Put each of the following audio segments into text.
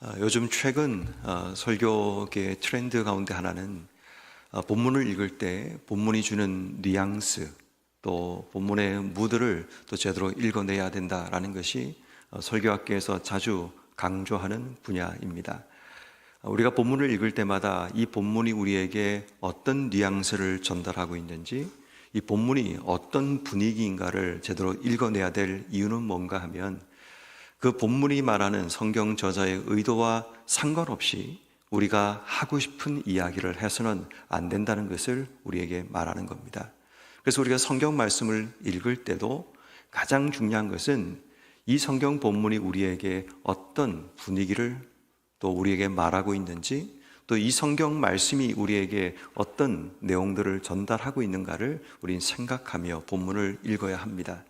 어, 요즘 최근 어, 설교계 트렌드 가운데 하나는 어, 본문을 읽을 때 본문이 주는 뉘앙스 또 본문의 무드를 또 제대로 읽어내야 된다라는 것이 어, 설교학계에서 자주 강조하는 분야입니다. 어, 우리가 본문을 읽을 때마다 이 본문이 우리에게 어떤 뉘앙스를 전달하고 있는지 이 본문이 어떤 분위기인가를 제대로 읽어내야 될 이유는 뭔가 하면 그 본문이 말하는 성경 저자의 의도와 상관없이 우리가 하고 싶은 이야기를 해서는 안 된다는 것을 우리에게 말하는 겁니다. 그래서 우리가 성경 말씀을 읽을 때도 가장 중요한 것은 이 성경 본문이 우리에게 어떤 분위기를 또 우리에게 말하고 있는지 또 이 성경 말씀이 우리에게 어떤 내용들을 전달하고 있는가를 우린 생각하며 본문을 읽어야 합니다.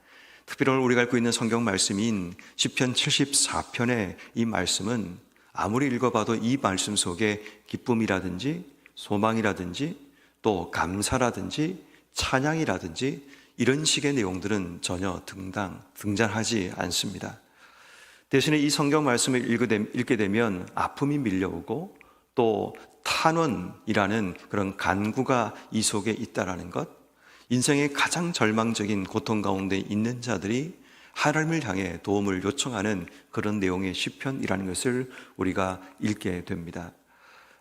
특별히 우리가 읽고 있는 성경 말씀인 시편 74편의 이 말씀은 아무리 읽어봐도 이 말씀 속에 기쁨이라든지 소망이라든지 또 감사라든지 찬양이라든지 이런 식의 내용들은 전혀 등당, 등장하지 않습니다. 대신에 이 성경 말씀을 읽게 되면 아픔이 밀려오고 또 탄원이라는 그런 간구가 이 속에 있다라는 것, 인생의 가장 절망적인 고통 가운데 있는 자들이 하나님을 향해 도움을 요청하는 그런 내용의 시편이라는 것을 우리가 읽게 됩니다.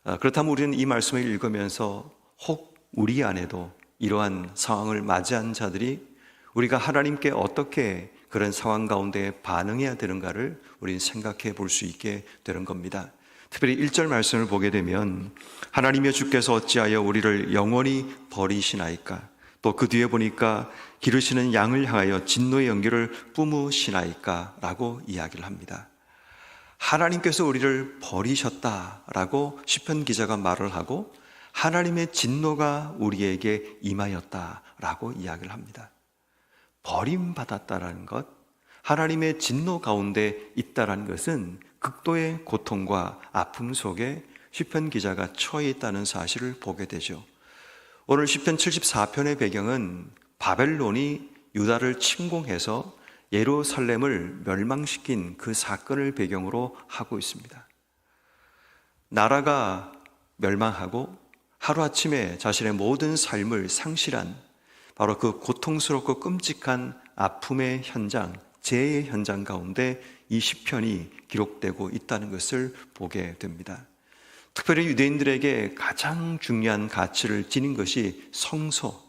아, 그렇다면 우리는 이 말씀을 읽으면서 혹 우리 안에도 이러한 상황을 맞이한 자들이 우리가 하나님께 어떻게 그런 상황 가운데 반응해야 되는가를 우리는 생각해 볼 수 있게 되는 겁니다. 특별히 1절 말씀을 보게 되면 하나님의 주께서 어찌하여 우리를 영원히 버리시나이까 또 그 뒤에 보니까 기르시는 양을 향하여 진노의 연기를 뿜으시나이까 라고 이야기를 합니다. 하나님께서 우리를 버리셨다라고 시편 기자가 말을 하고 하나님의 진노가 우리에게 임하였다라고 이야기를 합니다. 버림받았다라는 것, 하나님의 진노 가운데 있다라는 것은 극도의 고통과 아픔 속에 시편 기자가 처해 있다는 사실을 보게 되죠. 오늘 시편 74편의 배경은 바벨론이 유다를 침공해서 예루살렘을 멸망시킨 그 사건을 배경으로 하고 있습니다. 나라가 멸망하고 하루아침에 자신의 모든 삶을 상실한 바로 그 고통스럽고 끔찍한 아픔의 현장, 재해의 현장 가운데 이 시편이 기록되고 있다는 것을 보게 됩니다. 특별히 유대인들에게 가장 중요한 가치를 지닌 것이 성소,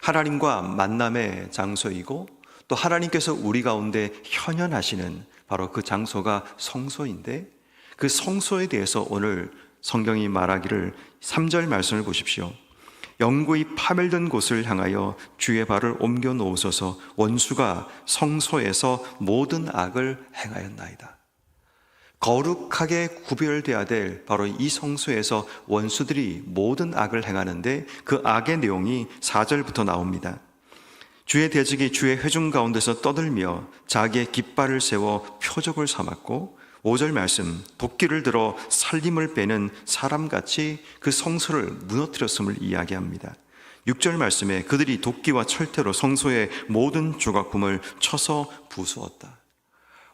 하나님과 만남의 장소이고 또 하나님께서 우리 가운데 현현하시는 바로 그 장소가 성소인데 그 성소에 대해서 오늘 성경이 말하기를 3절 말씀을 보십시오. 영구히 파멸된 곳을 향하여 주의 발을 옮겨 놓으소서 원수가 성소에서 모든 악을 행하였나이다. 거룩하게 구별돼야 될 바로 이 성소에서 원수들이 모든 악을 행하는데 그 악의 내용이 4절부터 나옵니다. 주의 대적이 주의 회중 가운데서 떠들며 자기의 깃발을 세워 표적을 삼았고 5절 말씀 도끼를 들어 살림을 빼는 사람같이 그 성소를 무너뜨렸음을 이야기합니다. 6절 말씀에 그들이 도끼와 철퇴로 성소의 모든 조각품을 쳐서 부수었다.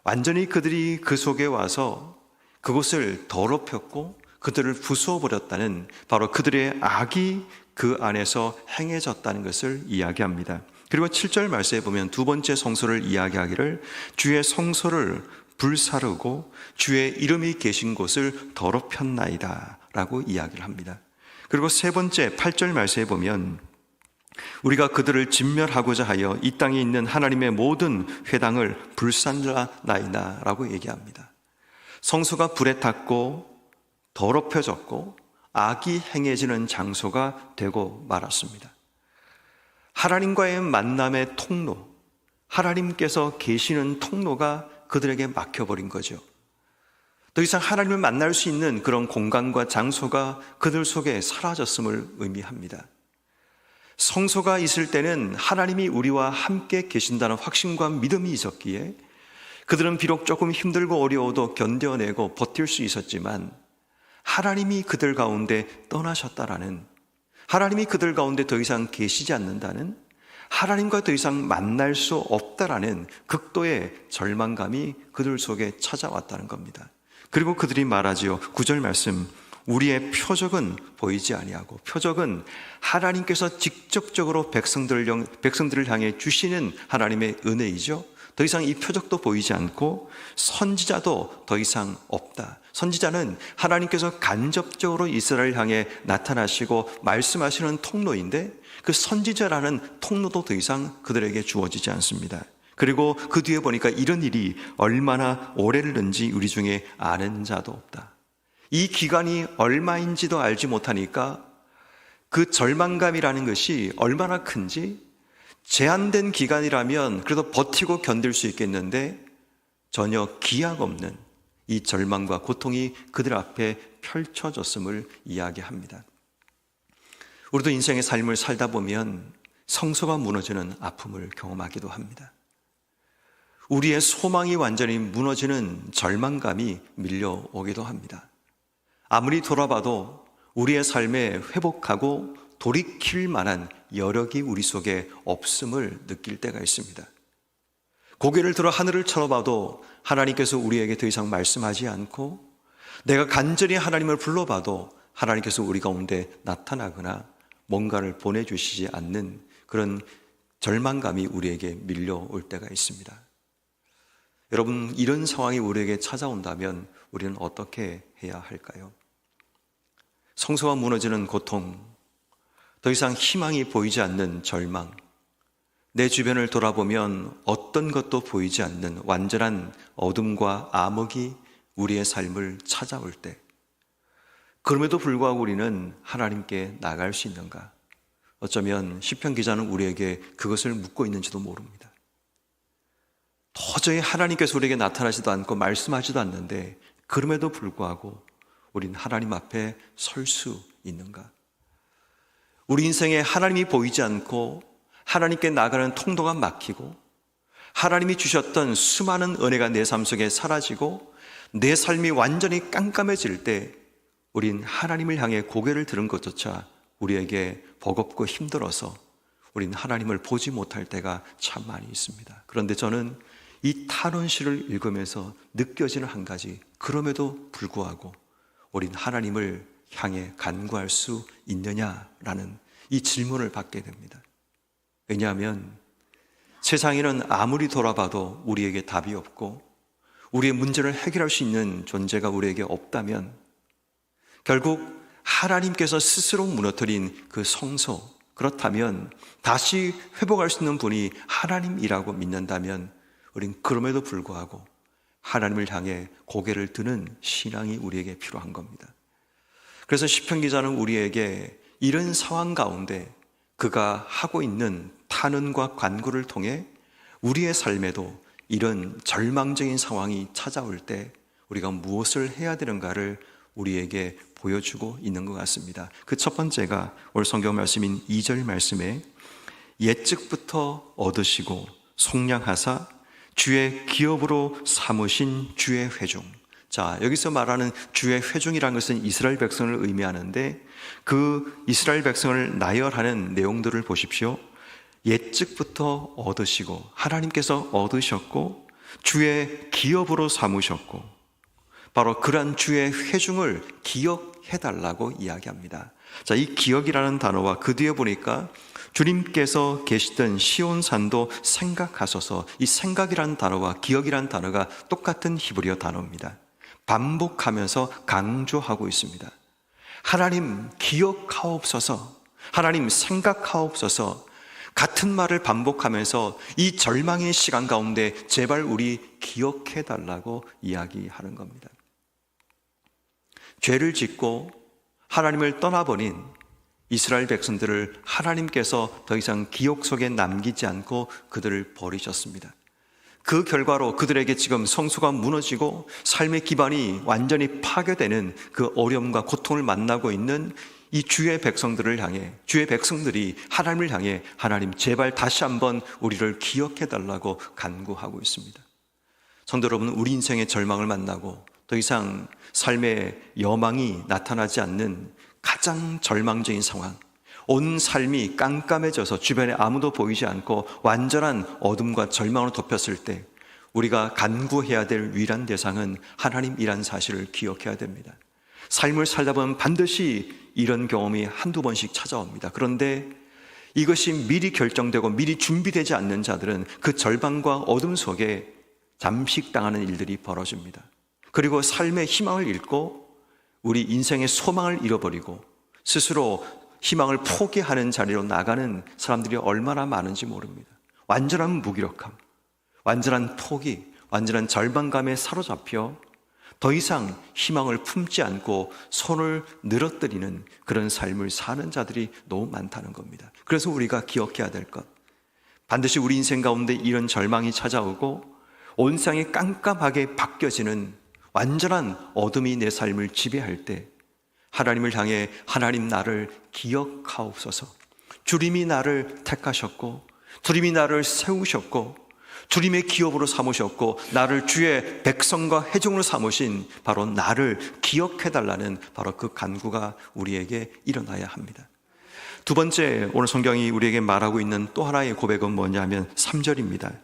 완전히 그들이 그 속에 와서 그곳을 더럽혔고 그들을 부수어 버렸다는 바로 그들의 악이 그 안에서 행해졌다는 것을 이야기합니다. 그리고 7절 말씀에 보면 두 번째 성소를 이야기하기를 주의 성소를 불사르고 주의 이름이 계신 곳을 더럽혔나이다 라고 이야기를 합니다. 그리고 세 번째 8절 말씀에 보면 우리가 그들을 진멸하고자 하여 이 땅에 있는 하나님의 모든 회당을 불산라나이다 라고 얘기합니다. 성소가 불에 탔고 더럽혀졌고 악이 행해지는 장소가 되고 말았습니다. 하나님과의 만남의 통로, 하나님께서 계시는 통로가 그들에게 막혀버린 거죠. 더 이상 하나님을 만날 수 있는 그런 공간과 장소가 그들 속에 사라졌음을 의미합니다. 성소가 있을 때는 하나님이 우리와 함께 계신다는 확신과 믿음이 있었기에 그들은 비록 조금 힘들고 어려워도 견뎌내고 버틸 수 있었지만 하나님이 그들 가운데 떠나셨다라는 하나님이 그들 가운데 더 이상 계시지 않는다는 하나님과 더 이상 만날 수 없다라는 극도의 절망감이 그들 속에 찾아왔다는 겁니다. 그리고 그들이 말하지요. 구절 말씀. 우리의 표적은 보이지 아니하고 표적은 하나님께서 직접적으로 백성들을, 영- 백성들을 향해 주시는 하나님의 은혜이죠. 더 이상 이 표적도 보이지 않고 선지자도 더 이상 없다. 선지자는 하나님께서 간접적으로 이스라엘 향해 나타나시고 말씀하시는 통로인데 그 선지자라는 통로도 더 이상 그들에게 주어지지 않습니다. 그리고 그 뒤에 보니까 이런 일이 얼마나 오래를는지 우리 중에 아는 자도 없다. 이 기간이 얼마인지도 알지 못하니까 그 절망감이라는 것이 얼마나 큰지 제한된 기간이라면 그래도 버티고 견딜 수 있겠는데 전혀 기약 없는 이 절망과 고통이 그들 앞에 펼쳐졌음을 이야기합니다. 우리도 인생의 삶을 살다 보면 성소가 무너지는 아픔을 경험하기도 합니다. 우리의 소망이 완전히 무너지는 절망감이 밀려오기도 합니다. 아무리 돌아봐도 우리의 삶에 회복하고 돌이킬 만한 여력이 우리 속에 없음을 느낄 때가 있습니다. 고개를 들어 하늘을 쳐다봐도 하나님께서 우리에게 더 이상 말씀하지 않고 내가 간절히 하나님을 불러봐도 하나님께서 우리 가운데 나타나거나 뭔가를 보내주시지 않는 그런 절망감이 우리에게 밀려올 때가 있습니다. 여러분, 이런 상황이 우리에게 찾아온다면 우리는 어떻게 해야 할까요? 성소가 무너지는 고통, 더 이상 희망이 보이지 않는 절망, 내 주변을 돌아보면 어떤 것도 보이지 않는 완전한 어둠과 암흑이 우리의 삶을 찾아올 때, 그럼에도 불구하고 우리는 하나님께 나갈 수 있는가? 어쩌면 시편 기자는 우리에게 그것을 묻고 있는지도 모릅니다. 도저히 하나님께서 우리에게 나타나지도 않고 말씀하지도 않는데 그럼에도 불구하고 우린 하나님 앞에 설 수 있는가? 우리 인생에 하나님이 보이지 않고 하나님께 나가는 통도가 막히고 하나님이 주셨던 수많은 은혜가 내 삶 속에 사라지고 내 삶이 완전히 깜깜해질 때 우린 하나님을 향해 고개를 들은 것조차 우리에게 버겁고 힘들어서 우린 하나님을 보지 못할 때가 참 많이 있습니다. 그런데 저는 이 탄원시를 읽으면서 느껴지는 한 가지, 그럼에도 불구하고 우린 하나님을 향해 간구할 수 있느냐라는 이 질문을 받게 됩니다. 왜냐하면 세상에는 아무리 돌아봐도 우리에게 답이 없고 우리의 문제를 해결할 수 있는 존재가 우리에게 없다면 결국 하나님께서 스스로 무너뜨린 그 성소, 그렇다면 다시 회복할 수 있는 분이 하나님이라고 믿는다면 우린 그럼에도 불구하고 하나님을 향해 고개를 드는 신앙이 우리에게 필요한 겁니다. 그래서 시편 기자는 우리에게 이런 상황 가운데 그가 하고 있는 탄원과 관구를 통해 우리의 삶에도 이런 절망적인 상황이 찾아올 때 우리가 무엇을 해야 되는가를 우리에게 보여주고 있는 것 같습니다. 그 첫 번째가 오늘 성경 말씀인 2절 말씀에 예측부터 얻으시고 속량하사 주의 기업으로 삼으신 주의 회중. 자, 여기서 말하는 주의 회중이라는 것은 이스라엘 백성을 의미하는데 그 이스라엘 백성을 나열하는 내용들을 보십시오. 예측부터 얻으시고 하나님께서 얻으셨고 주의 기업으로 삼으셨고 바로 그러한 주의 회중을 기억 해 달라고 이야기합니다. 자, 이 기억이라는 단어와 그 뒤에 보니까 주님께서 계시던 시온산도 생각하소서 이 생각이라는 단어와 기억이라는 단어가 똑같은 히브리어 단어입니다. 반복하면서 강조하고 있습니다. 하나님 기억하옵소서, 하나님 생각하옵소서, 같은 말을 반복하면서 이 절망의 시간 가운데 제발 우리 기억해 달라고 이야기하는 겁니다. 죄를 짓고 하나님을 떠나버린 이스라엘 백성들을 하나님께서 더 이상 기억 속에 남기지 않고 그들을 버리셨습니다. 그 결과로 그들에게 지금 성수가 무너지고 삶의 기반이 완전히 파괴되는 그 어려움과 고통을 만나고 있는 이 주의 백성들을 향해 주의 백성들이 하나님을 향해 하나님 제발 다시 한번 우리를 기억해 달라고 간구하고 있습니다. 성도 여러분, 우리 인생의 절망을 만나고 더 이상 삶의 여망이 나타나지 않는 가장 절망적인 상황, 온 삶이 깜깜해져서 주변에 아무도 보이지 않고 완전한 어둠과 절망으로 덮였을 때 우리가 간구해야 될 유일한 대상은 하나님이란 사실을 기억해야 됩니다. 삶을 살다 보면 반드시 이런 경험이 한두 번씩 찾아옵니다. 그런데 이것이 미리 결정되고 미리 준비되지 않는 자들은 그 절망과 어둠 속에 잠식당하는 일들이 벌어집니다. 그리고 삶의 희망을 잃고 우리 인생의 소망을 잃어버리고 스스로 희망을 포기하는 자리로 나가는 사람들이 얼마나 많은지 모릅니다. 완전한 무기력함, 완전한 포기, 완전한 절망감에 사로잡혀 더 이상 희망을 품지 않고 손을 늘어뜨리는 그런 삶을 사는 자들이 너무 많다는 겁니다. 그래서 우리가 기억해야 될 것. 반드시 우리 인생 가운데 이런 절망이 찾아오고 온 세상이 깜깜하게 바뀌어지는 완전한 어둠이 내 삶을 지배할 때 하나님을 향해 하나님 나를 기억하옵소서. 주님이 나를 택하셨고 주님이 나를 세우셨고 주님의 기업으로 삼으셨고 나를 주의 백성과 회중으로 삼으신 바로 나를 기억해 달라는 바로 그 간구가 우리에게 일어나야 합니다. 두 번째 오늘 성경이 우리에게 말하고 있는 또 하나의 고백은 뭐냐면 3절입니다.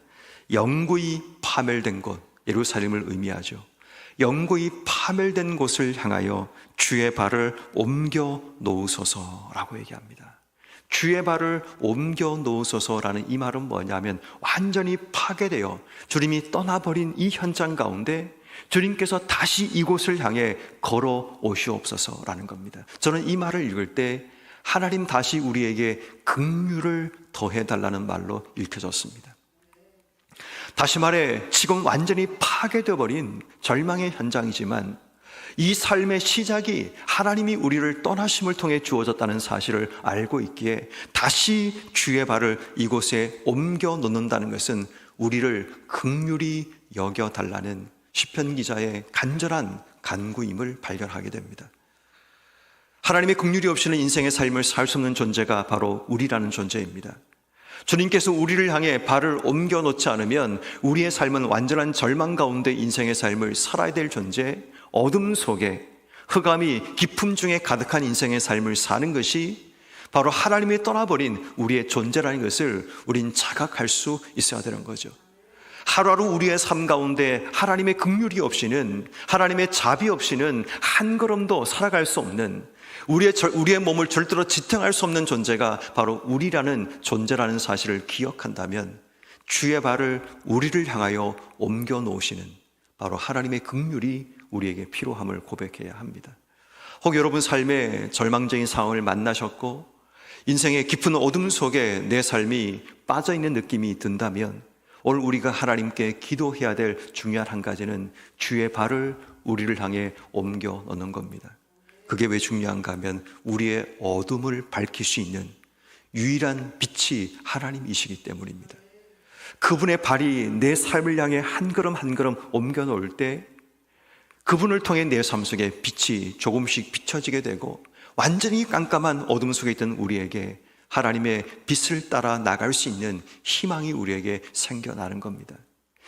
영구히 파멸된 곳 예루살렘을 의미하죠. 영구히 파멸된 곳을 향하여 주의 발을 옮겨 놓으소서라고 얘기합니다. 주의 발을 옮겨 놓으소서라는 이 말은 뭐냐면 완전히 파괴되어 주님이 떠나버린 이 현장 가운데 주님께서 다시 이곳을 향해 걸어 오시옵소서라는 겁니다. 저는 이 말을 읽을 때 하나님 다시 우리에게 긍휼을 더해 달라는 말로 읽혀졌습니다. 다시 말해 지금 완전히 파괴되어 버린 절망의 현장이지만 이 삶의 시작이 하나님이 우리를 떠나심을 통해 주어졌다는 사실을 알고 있기에 다시 주의 발을 이곳에 옮겨 놓는다는 것은 우리를 극률이 여겨 달라는 시편 기자의 간절한 간구임을 발견하게 됩니다. 하나님의 극률이 없이는 인생의 삶을 살 수 없는 존재가 바로 우리라는 존재입니다. 주님께서 우리를 향해 발을 옮겨 놓지 않으면 우리의 삶은 완전한 절망 가운데 인생의 삶을 살아야 될 존재, 어둠 속에 흑암이 깊음 중에 가득한 인생의 삶을 사는 것이 바로 하나님이 떠나버린 우리의 존재라는 것을 우린 자각할 수 있어야 되는 거죠. 하루하루 우리의 삶 가운데 하나님의 긍휼이 없이는 하나님의 자비 없이는 한 걸음도 살아갈 수 없는 우리의 우리의 몸을 절대로 지탱할 수 없는 존재가 바로 우리라는 존재라는 사실을 기억한다면 주의 발을 우리를 향하여 옮겨 놓으시는 바로 하나님의 긍휼이 우리에게 필요함을 고백해야 합니다. 혹 여러분 삶의 절망적인 상황을 만나셨고 인생의 깊은 어둠 속에 내 삶이 빠져 있는 느낌이 든다면 오늘 우리가 하나님께 기도해야 될 중요한 한 가지는 주의 발을 우리를 향해 옮겨 놓는 겁니다. 그게 왜 중요한가 하면 우리의 어둠을 밝힐 수 있는 유일한 빛이 하나님이시기 때문입니다. 그분의 발이 내 삶을 향해 한 걸음 한 걸음 옮겨 놓을 때 그분을 통해 내 삶 속에 빛이 조금씩 비춰지게 되고 완전히 깜깜한 어둠 속에 있던 우리에게 하나님의 빛을 따라 나갈 수 있는 희망이 우리에게 생겨나는 겁니다.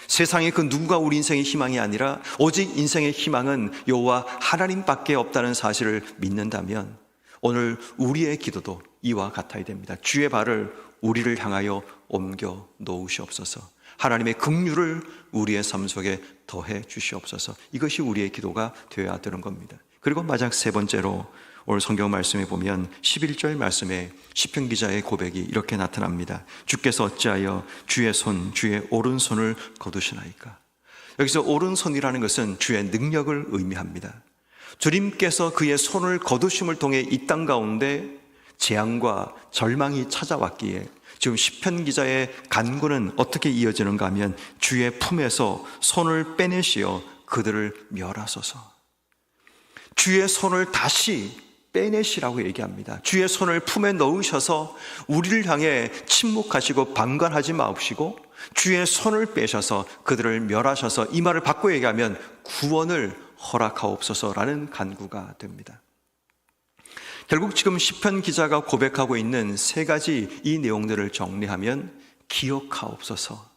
세상에 그 누구가 우리 인생의 희망이 아니라 오직 인생의 희망은 여호와 하나님밖에 없다는 사실을 믿는다면 오늘 우리의 기도도 이와 같아야 됩니다. 주의 발을 우리를 향하여 옮겨 놓으시옵소서. 하나님의 긍휼을 우리의 삶 속에 더해 주시옵소서. 이것이 우리의 기도가 되어야 되는 겁니다. 그리고 마지막 세 번째로 오늘 성경 말씀에 보면 11절 말씀에 시편 기자의 고백이 이렇게 나타납니다. 주께서 어찌하여 주의 손, 주의 오른손을 거두시나이까? 여기서 오른손이라는 것은 주의 능력을 의미합니다. 주님께서 그의 손을 거두심을 통해 이 땅 가운데 재앙과 절망이 찾아왔기에 지금 시편 기자의 간구는 어떻게 이어지는가 하면 주의 품에서 손을 빼내시어 그들을 멸하소서. 주의 손을 다시 빼내시라고 얘기합니다. 주의 손을 품에 넣으셔서 우리를 향해 침묵하시고 방관하지 마옵시고 주의 손을 빼셔서 그들을 멸하셔서 이 말을 바꿔 얘기하면 구원을 허락하옵소서라는 간구가 됩니다. 결국 지금 시편 기자가 고백하고 있는 세 가지 이 내용들을 정리하면 기억하옵소서,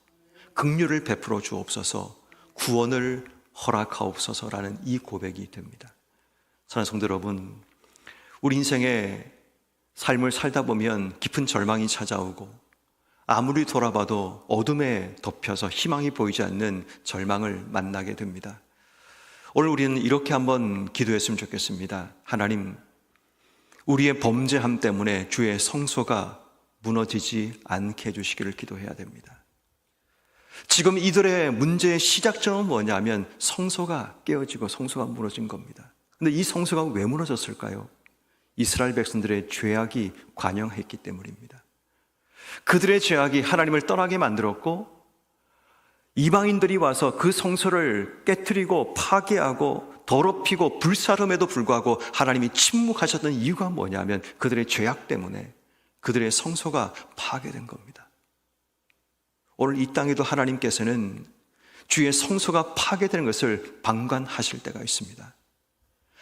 긍휼을 베풀어 주옵소서, 구원을 허락하옵소서라는 이 고백이 됩니다. 사랑하는 성도 여러분, 우리 인생의 삶을 살다 보면 깊은 절망이 찾아오고 아무리 돌아봐도 어둠에 덮여서 희망이 보이지 않는 절망을 만나게 됩니다. 오늘 우리는 이렇게 한번 기도했으면 좋겠습니다. 하나님, 우리의 범죄함 때문에 주의 성소가 무너지지 않게 해주시기를 기도해야 됩니다. 지금 이들의 문제의 시작점은 뭐냐면 성소가 깨어지고 성소가 무너진 겁니다. 근데 이 성소가 왜 무너졌을까요? 이스라엘 백성들의 죄악이 관영했기 때문입니다. 그들의 죄악이 하나님을 떠나게 만들었고 이방인들이 와서 그 성소를 깨뜨리고 파괴하고 더럽히고 불사름에도 불구하고 하나님이 침묵하셨던 이유가 뭐냐면 그들의 죄악 때문에 그들의 성소가 파괴된 겁니다. 오늘 이 땅에도 하나님께서는 주의 성소가 파괴되는 것을 방관하실 때가 있습니다.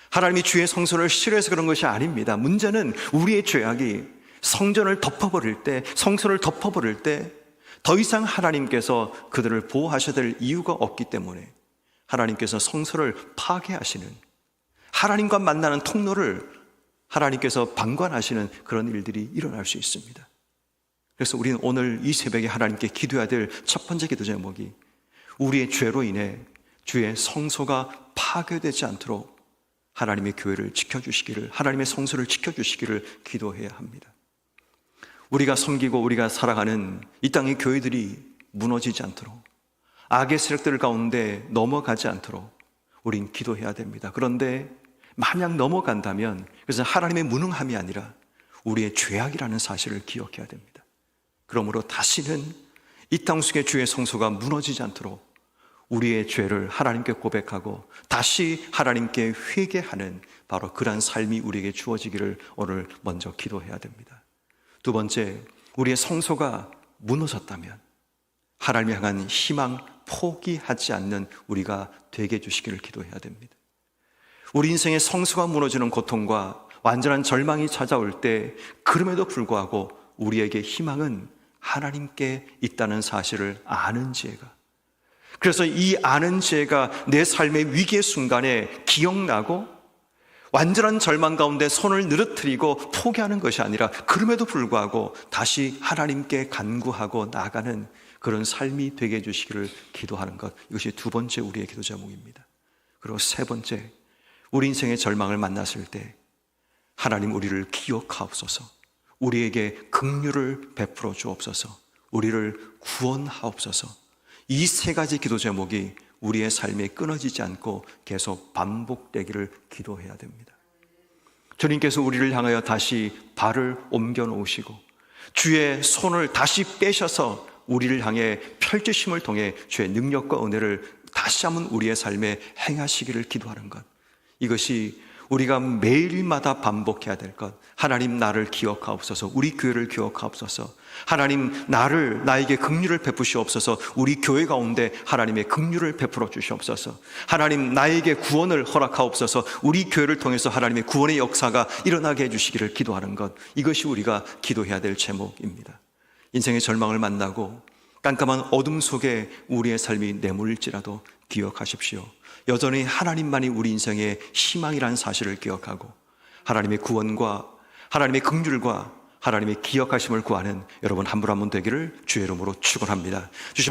하나님이 주의 성소를 싫어해서 그런 것이 아닙니다. 문제는 우리의 죄악이 성전을 덮어버릴 때, 성소를 덮어버릴 때, 더 이상 하나님께서 그들을 보호하셔야 될 이유가 없기 때문에 하나님께서 성소를 파괴하시는, 하나님과 만나는 통로를 하나님께서 방관하시는 그런 일들이 일어날 수 있습니다. 그래서 우리는 오늘 이 새벽에 하나님께 기도해야 될 첫 번째 기도 제목이 우리의 죄로 인해 주의 성소가 파괴되지 않도록 하나님의 교회를 지켜주시기를, 하나님의 성소를 지켜주시기를 기도해야 합니다. 우리가 섬기고 우리가 살아가는 이 땅의 교회들이 무너지지 않도록 악의 세력들 가운데 넘어가지 않도록 우린 기도해야 됩니다. 그런데 만약 넘어간다면 그것은 하나님의 무능함이 아니라 우리의 죄악이라는 사실을 기억해야 됩니다. 그러므로 다시는 이 땅 속의 주의 성소가 무너지지 않도록 우리의 죄를 하나님께 고백하고 다시 하나님께 회개하는 바로 그러한 삶이 우리에게 주어지기를 오늘 먼저 기도해야 됩니다. 두 번째, 우리의 성소가 무너졌다면 하나님 향한 희망 포기하지 않는 우리가 되게 해주시기를 기도해야 됩니다. 우리 인생의 성수가 무너지는 고통과 완전한 절망이 찾아올 때 그럼에도 불구하고 우리에게 희망은 하나님께 있다는 사실을 아는 지혜가 그래서 이 아는 지혜가 내 삶의 위기의 순간에 기억나고 완전한 절망 가운데 손을 늘어뜨리고 포기하는 것이 아니라 그럼에도 불구하고 다시 하나님께 간구하고 나가는 그런 삶이 되게 해주시기를 기도하는 것. 이것이 두 번째 우리의 기도 제목입니다. 그리고 세 번째 우리 인생의 절망을 만났을 때 하나님 우리를 기억하옵소서. 우리에게 긍휼을 베풀어 주옵소서. 우리를 구원하옵소서 이 세 가지 기도 제목이 우리의 삶에 끊어지지 않고 계속 반복되기를 기도해야 됩니다. 주님께서 우리를 향하여 다시 발을 옮겨 놓으시고 주의 손을 다시 빼셔서 우리를 향해 펼치심을 통해 주의 능력과 은혜를 다시 한번 우리의 삶에 행하시기를 기도하는 것. 이것이 우리가 매일마다 반복해야 될 것. 하나님 나를 기억하옵소서. 우리 교회를 기억하옵소서. 하나님 나를 나에게 긍휼을 베푸시옵소서. 우리 교회 가운데 하나님의 긍휼을 베풀어 주시옵소서. 하나님 나에게 구원을 허락하옵소서. 우리 교회를 통해서 하나님의 구원의 역사가 일어나게 해 주시기를 기도하는 것. 이것이 우리가 기도해야 될 제목입니다. 인생의 절망을 만나고 깜깜한 어둠 속에 우리의 삶이 내몰릴지라도 기억하십시오. 여전히 하나님만이 우리 인생의 희망이라는 사실을 기억하고 하나님의 구원과 하나님의 긍휼과 하나님의 기억하심을 구하는 여러분 한 분 한 분 되기를 주의 이름으로 축원합니다.